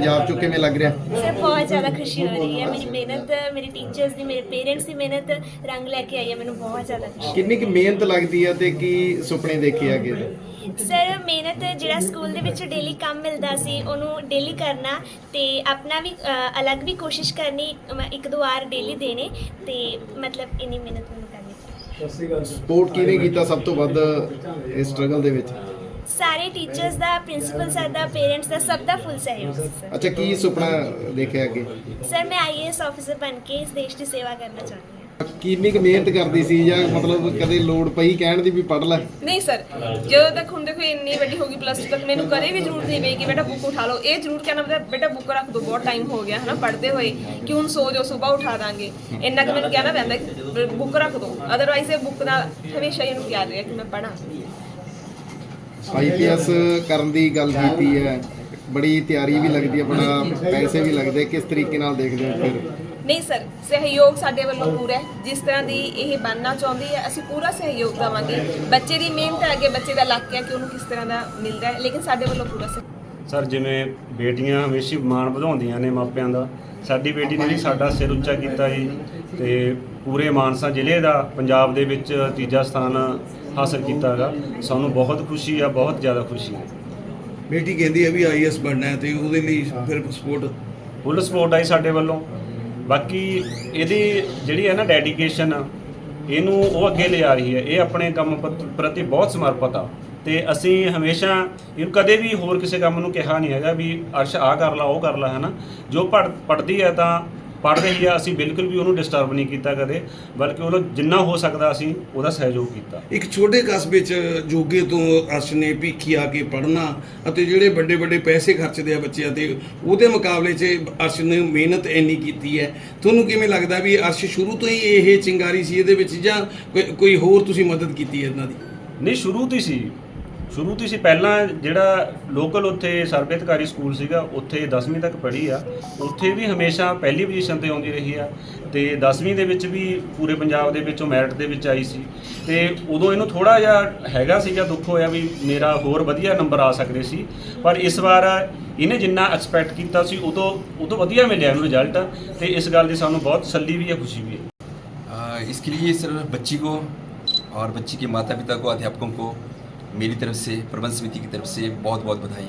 ਪੰਜਾਬ ਚੋਂ ਕਿਵੇਂ ਲੱਗ ਰਿਹਾ? ਸਰ ਬਹੁਤ ਜ਼ਿਆਦਾ ਖੁਸ਼ੀ ਹੋ ਰਹੀ ਹੈ। ਮੇਰੀ ਮਿਹਨਤ ਮੇਰੇ ਟੀਚਰਸ ਦੀ ਮੇਰੇ ਪੇਰੈਂਟਸ ਦੀ ਮਿਹਨਤ ਰੰਗ ਲੈ ਕੇ ਆਈ ਹੈ। ਮੈਨੂੰ ਬਹੁਤ ਜ਼ਿਆਦਾ ਖੁਸ਼ੀ ਕਿੰਨੀ ਕੁ ਮਿਹਨਤ ਲੱਗਦੀ ਆ ਤੇ ਕੀ ਸੁਪਨੇ ਦੇਖੇ ਆਗੇ ਸਰ ਮਿਹਨਤ ਜਿਹੜਾ ਸਕੂਲ ਦੇ ਵਿੱਚ ਡੇਲੀ ਕੰਮ ਮਿਲਦਾ ਸੀ ਉਹਨੂੰ ਡੇਲੀ ਕਰਨਾ ਤੇ ਆਪਣਾ ਵੀ ਅ, ਅਲੱਗ ਵੀ ਕੋਸ਼ਿਸ਼ ਕਰਨੀ ਅਮ, ਇੱਕ ਦੋ ਵਾਰ ਡੇਲੀ ਦੇਣੇ ਤੇ ਮਤਲਬ ਇੰਨੀ ਮਿਹਨਤ ਮੈਨੂੰ ਕਰਨੀ ਪਈ। ਸਪੋਰਟ ਕਿਹਨੇ ਕੀਤਾ ਸਭ ਤੋਂ ਵੱਧ ਇਸ ਸਟਰਗਲ ਦੇ ਵਿੱਚ? ਸਾਰੇ ਟੀਚਰਸ ਦਾ ਪ੍ਰਿੰਸੀਪਲ ਸਰ ਦਾ ਪੇਰੈਂਟਸ ਦਾ ਸਭ ਦਾ ਫੁੱਲ ਸਹਿਯੋਗ ਸੀ ਸਰ ਅੱਛਾ ਕੀ ਸੁਪਨਾ ਦੇਖਿਆ ਅੱਗੇ? ਸਰ ਮੈਂ ਆਈਏਐਸ ਆਫੀਸਰ ਬਣ ਕੇ ਇਸ ਦੇਸ਼ ਦੀ ਸੇਵਾ ਕਰਨਾ ਚਾਹੁੰਦੀ ਹਾਂ। ਕਿੰਨੀ ਕੁ ਮਿਹਨਤ ਕਰਦੀ ਸੀ ਜਾਂ ਮਤਲਬ ਕਦੇ ਲੋੜ ਪਈ ਕਹਿਣ ਦੀ ਵੀ ਪੜ ਲੈ? ਨਹੀਂ ਸਰ ਜਦੋਂ ਤੱਕ ਹੁਣ ਦੇਖੋ ਇੰਨੀ ਵੱਡੀ ਹੋ ਗਈ ਪਲੱਸ ਤੱਕ ਮੈਨੂੰ ਕਦੇ ਵੀ ਜ਼ਰੂਰਤ ਨਹੀਂ ਪਈ ਕਿ ਬੇਟਾ ਬੁੱਕ ਉਠਾ ਲਓ। ਇਹ ਜ਼ਰੂਰ ਕਹਿਣਾ ਪਤਾ ਬੇਟਾ ਬੁੱਕ ਰੱਖ ਦੋ ਬਹੁਤ ਟਾਈਮ ਹੋ ਗਿਆ ਹਨਾ ਪੜ੍ਹਦੇ ਹੋਏ। ਕਿ ਹੁਣ ਸੋ ਜਾਓ ਸਵੇਰ ਉਠਾ ਦਾਂਗੇ। ਇੰਨਾ ਕਿ ਮੈਨੂੰ ਕਹਿਣਾ ਪੈਂਦਾ ਬੁੱਕ ਰੱਖ ਦੋ। ਅਦਰਵਾਈਜ਼ ਇਹ ਬੁੱਕ ਨਾਲ ਹਮੇਸ਼ਾ ਹੀ ਇਹਨੂੰ ਪਿਆਰ ਰਿਹਾ ਕਿ ਮੈਂ ਪੜਾਂ ਆਈਪੀਐਸ ਕਰਨ ਦੀ ਗੱਲ ਕੀਤੀ ਹੈ। ਬੜੀ ਤਿਆਰੀ ਵੀ ਲੱਗਦੀ ਹੈ ਬੜਾ ਪੈਸੇ ਵੀ ਲੱਗਦੇ। ਕਿਸ ਤਰੀਕੇ ਨਾਲ ਦੇਖਦੇ ਹੋ ਫਿਰ? ਨਹੀਂ ਸਰ ਸਹਿਯੋਗ ਸਾਡੇ ਵੱਲੋਂ ਪੂਰਾ ਹੈ। ਜਿਸ ਤਰ੍ਹਾਂ ਦੀ ਇਹ ਬਣਨਾ ਚਾਹੁੰਦੀ ਹੈ ਅਸੀਂ ਪੂਰਾ ਸਹਿਯੋਗ ਦੇਵਾਂਗੇ। ਬੱਚੇ ਦੀ ਮਿਹਨਤ ਹੈ ਅੱਗੇ ਬੱਚੇ ਦਾ ਲੱਕ ਹੈ ਕਿ ਉਹਨੂੰ ਕਿਸ ਤਰ੍ਹਾਂ ਦਾ ਮਿਲਦਾ ਹੈ ਲੇਕਿਨ ਸਾਡੇ ਵੱਲੋਂ ਪੂਰਾ ਸਹਿਯੋਗ ਸਰ ਜਿਵੇਂ ਬੇਟੀਆਂ ਹਮੇਸ਼ਾ ਮਾਣ ਵਧਾਉਂਦੀਆਂ ਨੇ ਮਾਪਿਆਂ ਦਾ ਸਾਡੀ ਬੇਟੀ ਨੇ ਵੀ ਸਾਡਾ ਸਿਰ ਉੱਚਾ ਕੀਤਾ ਜੀ ਤੇ ਪੂਰੇ ਮਾਨਸਾ ਜ਼ਿਲ੍ਹੇ ਦਾ ਪੰਜਾਬ ਦੇ ਵਿੱਚ ਤੀਜਾ ਸਥਾਨ ਹਾਸਲ ਕੀਤਾ ਹੈਗਾ ਸਾਨੂੰ ਬਹੁਤ ਖੁਸ਼ੀ ਆ ਬਹੁਤ ਜ਼ਿਆਦਾ ਖੁਸ਼ੀ ਹੈ ਬੇਟੀ ਕਹਿੰਦੀ ਹੈ ਵੀ ਆਈਐਸ ਬਣਨਾ ਹੈ ਤੇ ਉਹਦੇ ਲਈ ਫਿਰ ਸਪੋਰਟ ਫੁੱਲ ਸਪੋਰਟ ਆਈ ਸਾਡੇ ਵੱਲੋਂ। ਬਾਕੀ ਇਹਦੀ ਜਿਹੜੀ ਹੈ ਨਾ ਡੈਡੀਕੇਸ਼ਨ ਇਹਨੂੰ ਉਹ ਅੱਗੇ ਲਿਆ ਰਹੀ ਹੈ। ਇਹ ਆਪਣੇ ਕੰਮ ਪ੍ਰਤੀ ਬਹੁਤ ਸਮਰਪਿਤ ਆ। ਤੇ ਅਸੀਂ ਹਮੇਸ਼ਾ ਇਹਨੂੰ ਕਦੇ ਵੀ ਹੋਰ ਕਿਸੇ ਕੰਮ ਨੂੰ ਕਿਹਾ ਨਹੀਂ ਹੈਗਾ ਵੀ ਅਰਸ਼ ਆ ਕਰ ਲਾ ਉਹ ਕਰ ਲਾ ਹੈ ਨਾ ਜੋ ਪੜ ਪੜਦੀ ਹੈ ਤਾਂ ਪੜ ਰਹੀ ਆ ਅਸੀਂ ਬਿਲਕੁਲ ਵੀ ਉਹਨੂੰ ਡਿਸਟਰਬ ਨਹੀਂ ਕੀਤਾ ਕਦੇ ਬਲਕਿ ਉਹਨੂੰ ਜਿੰਨਾ ਹੋ ਸਕਦਾ ਅਸੀਂ ਉਹਦਾ ਸਹਿਯੋਗ ਕੀਤਾ। ਇੱਕ ਛੋਟੇ ਕਸਬੇ 'ਚ ਜੋਗੇ ਤੋਂ ਅਰਸ਼ ਨੇ ਭੀਖੀ ਆ ਕੇ ਪੜ੍ਹਨਾ ਅਤੇ ਜਿਹੜੇ ਵੱਡੇ ਵੱਡੇ ਪੈਸੇ ਖਰਚਦੇ ਆ ਬੱਚਿਆਂ ਤੇ ਉਹਦੇ ਮੁਕਾਬਲੇ 'ਚ ਅਰਸ਼ ਨੇ ਮਿਹਨਤ ਇੰਨੀ ਕੀਤੀ ਹੈ। ਤੁਹਾਨੂੰ ਕਿਵੇਂ ਲੱਗਦਾ ਵੀ ਅਰਸ਼ ਸ਼ੁਰੂ ਤੋਂ ਹੀ ਇਹ ਚਿੰਗਾਰੀ ਸੀ ਇਹਦੇ ਵਿੱਚ ਜਾਂ ਕੋਈ ਹੋਰ ਤੁਸੀਂ ਮਦਦ ਕੀਤੀ ਹੈ ਇਹਨਾਂ ਦੀ? ਨਹੀਂ ਸ਼ੁਰੂ ਤੋਂ ਹੀ ਸੀ। ਸ਼ੁਰੂ ਤੋਂ ਹੀ ਸੀ ਪਹਿਲਾਂ ਜਿਹੜਾ ਲੋਕਲ ਉੱਥੇ ਸਰਬਿਤਕਾਰੀ ਸਕੂਲ ਸੀਗਾ ਉੱਥੇ 10ਵੀਂ ਤੱਕ ਪੜ੍ਹੀ ਆ ਉੱਥੇ ਵੀ ਹਮੇਸ਼ਾ ਪਹਿਲੀ ਪੋਜੀਸ਼ਨ ਤੇ ਆਉਂਦੀ ਰਹੀ ਆ ਤੇ 10ਵੀਂ ਦੇ ਵਿੱਚ ਵੀ ਪੂਰੇ ਪੰਜਾਬ ਦੇ ਵਿੱਚੋਂ ਮੈਰਿਟ ਦੇ ਵਿੱਚ ਆਈ ਸੀ ਤੇ ਉਦੋਂ ਇਹਨੂੰ ਥੋੜਾ ਜਿਹਾ ਹੈਗਾ ਸੀਗਾ ਦੁੱਖ ਹੋਇਆ ਵੀ ਮੇਰਾ ਹੋਰ ਵਧੀਆ ਨੰਬਰ ਆ ਸਕਦੇ ਸੀ ਪਰ ਇਸ ਵਾਰ ਇਹਨੇ ਜਿੰਨਾ ਐਕਸਪੈਕਟ ਕੀਤਾ ਸੀ ਉਦੋਂ ਉਦੋਂ ਵਧੀਆ ਮਿਲਿਆ ਇਹਨੂੰ ਰਿਜ਼ਲਟ ਤੇ ਇਸ ਗੱਲ ਦੀ ਸਾਨੂੰ ਬਹੁਤ ਤਸੱਲੀ ਵੀ ਹੈ ਖੁਸ਼ੀ ਵੀ ਹੈ आ, इसके लिए सर बच्ची को और बच्ची के माता पिता को अध्यापकों को मेरी तरफ से प्रबंध समिति की तरफ से बहुत बहुत बधाई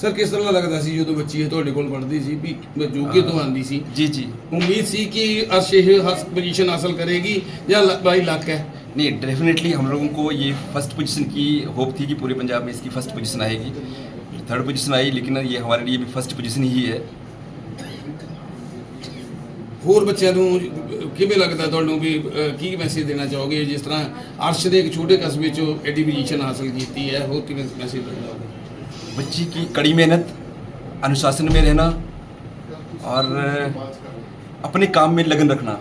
ਸਰ ਕਿਸ ਤਰ੍ਹਾਂ ਲੱਗਦਾ ਸੀ ਜਦੋਂ ਬੱਚੀ ਇਹ ਤੁਹਾਡੇ ਕੋਲ ਪੜ੍ਹਦੀ ਸੀ ਵੀ ਜੋਗੇ ਤੋਂ ਆਂਦੀ ਸੀ जी जी ਉਮੀਦ ਸੀ ਕਿ ਅਰਸ਼ ਇਹ ਪੋਜੀਸ਼ਨ ਹਾਸਲ ਕਰੇਗੀ ਜਾਂ ਲ- ਬਾਈ ਲੱਕ ਹੈ नहीं डेफिनेटली हम लोगों को ये फर्स्ट पोजीशन की होप थी कि पूरे पंजाब में इसकी फर्स्ट पोजीशन आएगी थर्ड पोजीशन आई लेकिन ये हमारे लिए भी फर्स्ट पोजीशन ही है ਹੋਰ ਬੱਚਿਆਂ ਨੂੰ ਕਿਵੇਂ ਲੱਗਦਾ ਤੁਹਾਨੂੰ ਵੀ ਅਹ, ਕੀ ਮੈਸੇਜ ਦੇਣਾ ਚਾਹੋਗੇ ਜਿਸ ਤਰ੍ਹਾਂ ਅਰਸ਼ ਦੇ ਇੱਕ ਛੋਟੇ ਕਸਬੇ ਚੋਂ ਐਡੀ ਪੋਜੀਸ਼ਨ ਹਾਸਲ ਕੀਤੀ ਹੈ ਹੋਰ ਕਿਵੇਂ ਮੈਸੇਜ ਦੇਣਾ ਚਾਹੋਗੇ बच्ची की कड़ी मेहनत अनुशासन में रहना और अपने काम में लगन रखना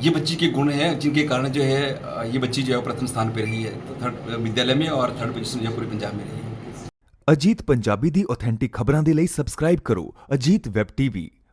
ये बच्ची के गुण हैं जिनके कारण जो है ये बच्ची जो है प्रथम स्थान पे रही है थर्ड विद्यालय में और थर्ड पोजीशन जो है पूरे पंजाब में रही है ਅਜੀਤ ਪੰਜਾਬੀ ਦੀ ਆਥੈਂਟਿਕ ਖਬਰਾਂ ਦੇ ਲਈ ਸਬਸਕ੍ਰਾਈਬ ਕਰੋ ਅਜੀਤ ਵੈਬ ਟੀਵੀ